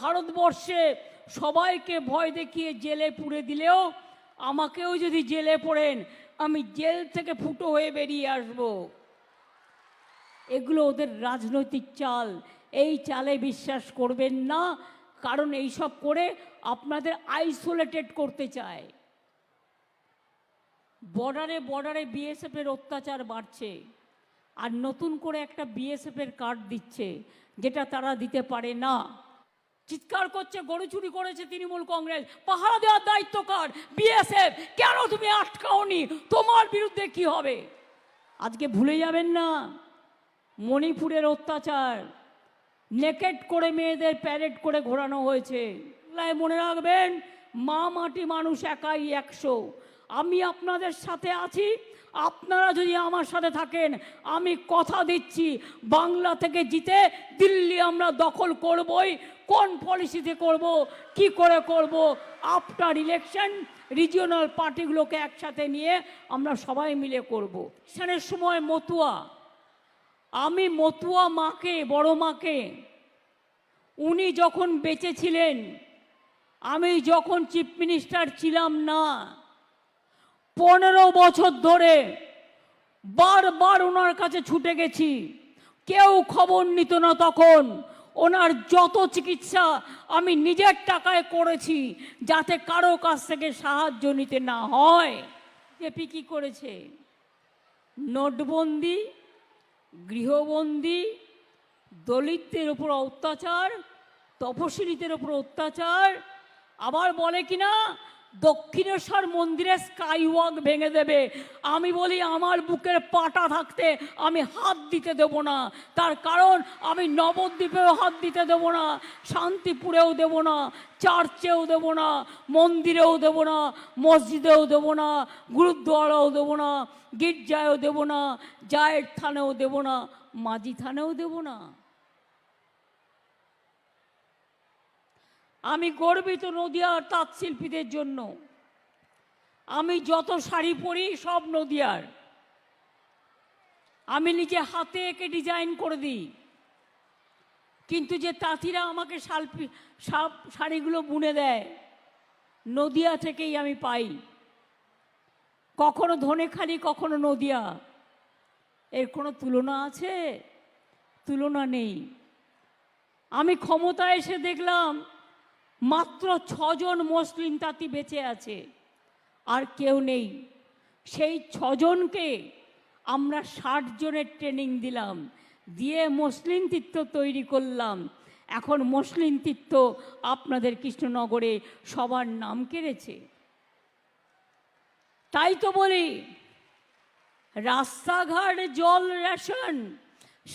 ভারতবর্ষে সবাইকে ভয় দেখিয়ে জেলে পুড়ে দিলেও আমাকেও যদি জেলে পড়েন, আমি জেল থেকে ফুটো হয়ে বেরিয়ে আসব। এগুলো ওদের রাজনৈতিক চাল। এই চালে বিশ্বাস করবেন না, কারণ এইসব করে আপনাদের আইসোলেটেড করতে চায়। বর্ডারে বর্ডারে বিএসএফের অত্যাচার বাড়ছে, আর নতুন করে একটা বিএসএফের কার্ড দিচ্ছে, যেটা তারা দিতে পারে না। চিৎকার করছে, গরু চুরি করেছে তৃণমূল কংগ্রেস। পাহারা দেওয়ার দায়িত্ব কার? বিএসএফ। কেন তুমি আটকাওনি? তোমার বিরুদ্ধে কি হবে? আজকে ভুলে যাবেন না, মণিপুরের অত্যাচার। নেকেট করে মেয়েদের প্যারেড করে ঘোরানো হয়েছে। মনে রাখবেন, মা মাটি মানুষ একাই একশো। আমি আপনাদের সাথে আছি। আপনারা যদি আমার সাথে থাকেন, আমি কথা দিচ্ছি। বাংলা থেকে জিতে দিল্লি আমরা দখল করবই। কোন পলিসিতে করব, কি করে করব আফটার ইলেকশন রিজিওনাল পার্টিগুলোকে একসাথে নিয়ে আমরা সবাই মিলে করব। ইলেকশনের সময় মতুয়া। আমি মতুয়া মাকে, বড় মাকে। উনি যখন বেঁচে ছিলেন, আমি যখন চিফ মিনিস্টার ছিলাম না পনেরো বছর ধরে বারবার ওনার কাছে ছুটে গেছি। কেউ খবর নিত না তখন। ওনার যত চিকিৎসা আমি নিজের টাকায় করেছি যাতে কারও কাছ থেকে সাহায্য নিতে না হয়। জেপি কি করেছে? নোটবন্দি, গৃহবন্দি, দলিতদের উপর অত্যাচার তপশিলীদের উপর অত্যাচার, আবার বলে কিনা দক্ষিণেশ্বর মন্দিরে স্কাই ওয়াক ভেঙে দেবে। আমি বলি, আমার বুকের পাটা থাকতে আমি হাত দিতে দেব না। তার কারণ, আমি নবদ্বীপেও হাত দিতে দেব না, শান্তিপুরেও দেব না, চার্চেও দেব না, মন্দিরেও দেব না, মসজিদেও দেব না, গুরুদ্বারাও দেব না, গির্জায়ও দেব না জায়ের থানেও দেব না মাঝি থানেও দেব না। আমি গর্বিত নদিয়ার তাঁত শিল্পীদের জন্য। আমি যত শাড়ি পরি সব নদিয়ার। আমি নিজে হাতে এঁকে ডিজাইন করে দিই। কিন্তু যে তাঁতিরা আমাকে শালপি, সব শাড়িগুলো বুনে দেয়, নদিয়া থেকেই আমি পাই। কখনো ধনেখালি, কখনো নদিয়া। এর কোনো তুলনা আছে? তুলনা নেই। আমি ক্ষমতায় এসে দেখলাম মাত্র ছজন মুসলিম তাঁতি বেঁচে আছে, আর কেউ নেই। সেই ছজনকে আমরা ষাট জনের ট্রেনিং দিলাম, দিয়ে মুসলিম তীর্থ তৈরি করলাম। এখন মুসলিম তীর্থ আপনাদের কৃষ্ণনগরে সবার নাম কেড়েছে। তাই তো বলি, রাস্তাঘাট জল রেশন